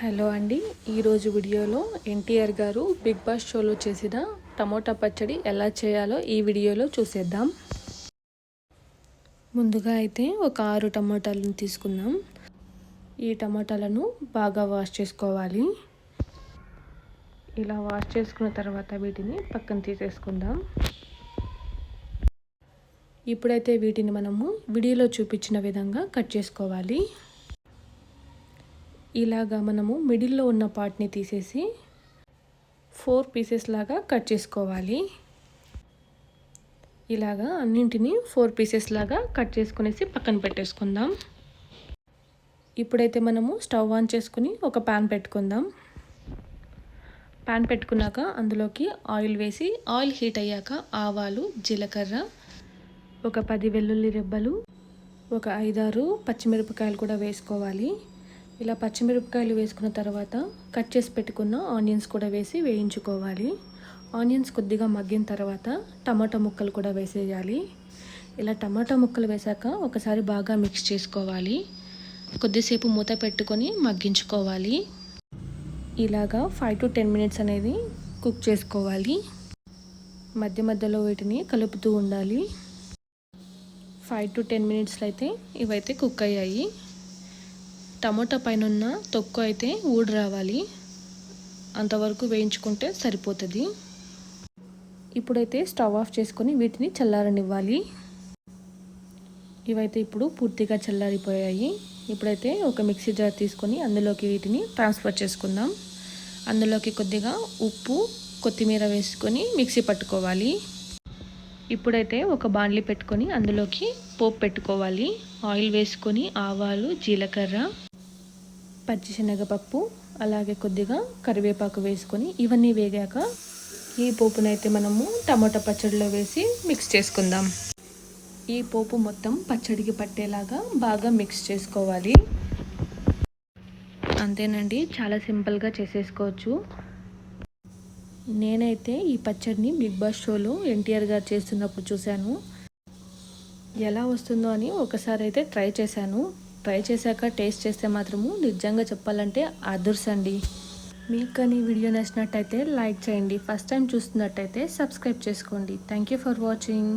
Hello అండి. ఈరోజు వీడియోలో ఎన్టీఆర్ గారు బిగ్ బాస్ షోలో చేసిన టమోటా పచ్చడి ఎలా చేయాలో ఈ వీడియోలో చూసేద్దాం. ముందుగా అయితే ఒక ఆరు టమోటాలను తీసుకుందాం. ఈ టమోటాలను బాగా వాష్ చేసుకోవాలి. ఇలా వాష్ చేసుకున్న తర్వాత వీటిని పక్కన తీసేసుకుందాం. ఇప్పుడైతే వీటిని మనము వీడియోలో చూపించిన విధంగా కట్ చేసుకోవాలి. ఇలాగా మనము మిడిల్లో ఉన్న పార్ట్ని తీసేసి ఫోర్ పీసెస్ లాగా కట్ చేసుకోవాలి. ఇలాగా అన్నింటినీ ఫోర్ పీసెస్ లాగా కట్ చేసుకునేసి పక్కన పెట్టేసుకుందాం. ఇప్పుడైతే మనము స్టవ్ ఆన్ చేసుకుని ఒక ప్యాన్ పెట్టుకుందాం. ప్యాన్ పెట్టుకున్నాక అందులోకి ఆయిల్ వేసి ఆయిల్ హీట్ అయ్యాక ఆవాలు జీలకర్ర ఒక పది వెల్లుల్లి రెబ్బలు ఒక ఐదారు పచ్చిమిరపకాయలు కూడా వేసుకోవాలి. ఇలా పచ్చిమిరపకాయలు వేసుకున్న తర్వాత కట్ చేసి పెట్టుకున్న ఆనియన్స్ కూడా వేసి వేయించుకోవాలి. ఆనియన్స్ కొద్దిగా మగ్గిన తర్వాత టమాటా ముక్కలు కూడా వేసేయాలి. ఇలా టమాటా ముక్కలు వేసాక ఒకసారి బాగా మిక్స్ చేసుకోవాలి. కొద్దిసేపు మూత పెట్టుకొని మగ్గించుకోవాలి. ఇలాగా ఫైవ్ టు టెన్ మినిట్స్ అనేది కుక్ చేసుకోవాలి. మధ్య మధ్యలో వీటిని కలుపుతూ ఉండాలి. ఫైవ్ టు టెన్ మినిట్స్లో అయితే ఇవైతే కుక్ అయ్యాయి. టమోటా పైన ఉన్న తొక్కు అయితే ఊడి రావాలి. అంతవరకు వేయించుకుంటే సరిపోతుంది. ఇప్పుడైతే స్టవ్ ఆఫ్ చేసుకొని వీటిని చల్లారనివ్వాలి. ఇవైతే ఇప్పుడు పూర్తిగా చల్లారిపోయాయి. ఇప్పుడైతే ఒక మిక్సీ జార్ తీసుకొని అందులోకి వీటిని ట్రాన్స్ఫర్ చేసుకుందాం. అందులోకి కొద్దిగా ఉప్పు కొత్తిమీర వేసుకొని మిక్సీ పట్టుకోవాలి. ఇప్పుడైతే ఒక బాండ్లీ పెట్టుకొని అందులోకి పోపు పెట్టుకోవాలి. ఆయిల్ వేసుకొని ఆవాలు జీలకర్ర పచ్చిశనగపప్పు అలాగే కొద్దిగా కరివేపాకు వేసుకొని ఇవన్నీ వేగాక ఈ పోపునైతే మనము టమాటా పచ్చడిలో వేసి మిక్స్ చేసుకుందాం. ఈ పోపు మొత్తం పచ్చడికి పట్టేలాగా బాగా మిక్స్ చేసుకోవాలి. అంతేనండి చాలా సింపుల్గా చేసేసుకోవచ్చు. నేనైతే ఈ పచ్చడిని బిగ్ బాస్ షోలో ఎన్టీఆర్ గారు చేస్తున్నప్పుడు చూశాను. ఎలా వస్తుందో అని ఒకసారి అయితే ట్రై చేశాను. ట్రై చేశాక టేస్ట్ చేస్తే మాత్రము నిజంగా చెప్పాలంటే అదుర్సండి అండి మీకు కానీ వీడియో నచ్చినట్టయితే లైక్ చేయండి. ఫస్ట్ టైం చూస్తున్నట్టయితే సబ్స్క్రైబ్ చేసుకోండి. Thank you for watching.